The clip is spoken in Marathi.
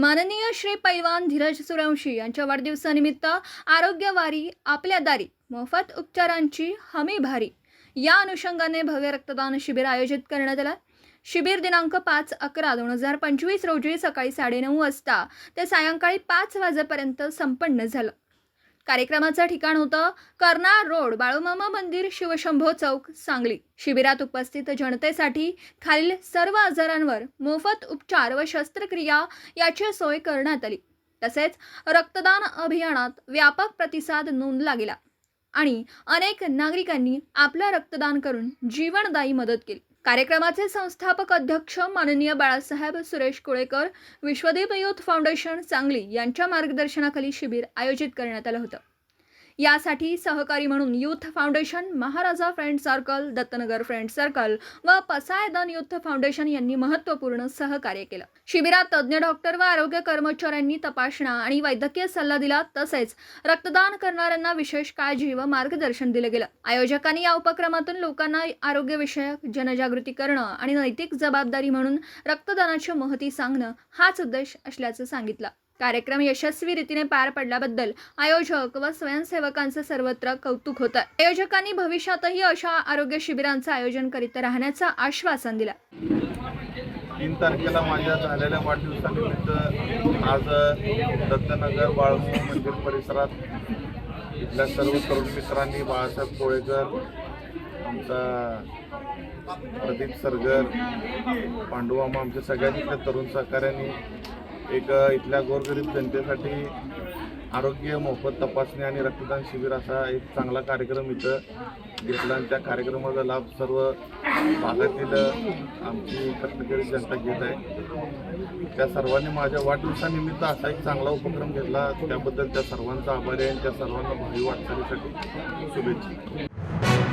माननीय श्री पैलवान धीरज सूर्यवंशी यांच्या वाढदिवसानिमित्त आरोग्यवारी आपल्या दारी मोफत उपचारांची हमी भारी. या अनुषंगाने भव्य रक्तदान शिबिर आयोजित करण्यात आलं. शिबिर दिनांक पाच अकरा दोन हजार पंचवीस रोजी सकाळी साडेनऊ वाजता ते सायंकाळी पाच वाजेपर्यंत संपन्न झालं. कार्यक्रमाचं ठिकाण होतं कर्नाळ रोड. बाळूमामा मंदिर शिवशंभो चौक सांगली. शिबिरात उपस्थित जनतेसाठी खालील सर्व आजारांवर मोफत उपचार व शस्त्रक्रिया याची सोय करण्यात आली. तसेच रक्तदान अभियानात व्यापक प्रतिसाद नोंदला गेला आणि अनेक नागरिकांनी आपलं रक्तदान करून जीवनदायी मदत केली. कार्यक्रमाचे संस्थापक अध्यक्ष माननीय बाळासाहेब सुरेश कुळेकर विश्वदीप युथ फाउंडेशन सांगली यांच्या मार्गदर्शनाखाली शिबिर आयोजित करण्यात आलं होतं. यासाठी सहकारी म्हणून youth foundation Maharaja friend circle Dattanagar friend circle व पसायदन युथ फाउंडेशन यांनी महत्त्वपूर्ण सहकार्य केलं. शिबिरात तज्ज्ञ डॉक्टर व आरोग्य कर्मचाऱ्यांनी तपासणा आणि वैद्यकीय सल्ला दिला तसेच रक्तदान करणाऱ्यांना विशेष काळजी व मार्गदर्शन दिलं गेलं. आयोजकांनी या उपक्रमातून लोकांना आरोग्यविषयक जनजागृती करणं आणि नैतिक जबाबदारी म्हणून रक्तदानाची महती सांगणं हाच उद्देश असल्याचं सांगितलं. कार्यक्रम यशस्वी रीतीने पार पडल्याबद्दल आयोजक व स्वयंसेवकांचं सर्वत्र कौतुक होतं. आयोजकांनी भविष्यातही अशा आरोग्य शिबिरांचं आयोजन करीत राहण्याचं आश्वासन दिलं. तीन तारखेला माझ्या झालेल्या वाढदिवसानिमित्त आज दत्तनगर बाळमू मंदिर परिसरात इथल्या सर्व तरुण मित्रांनी बाळासाहेब कोळेकर आमचा प्रदीप सरगर पांडुवामा आमच्या सगळ्यांच्या तरुण सहकाऱ्यांनी एक इथल्या गोरगरीब जनतेसाठी आरोग्य मोफत तपासणी आणि रक्तदान शिबिर असा एक चांगला कार्यक्रम इथं घेतला आणि त्या कार्यक्रमाचा लाभ सर्व भागातील आमची कष्टकरी जनता घेत आहे. त्या सर्वांनी माझ्या वाढदिवसानिमित्त असा एक चांगला उपक्रम घेतला. त्याबद्दल त्या सर्वांचा आभारी आहे आणि त्या सर्वांना भावी वाटचालीसाठी शुभेच्छा.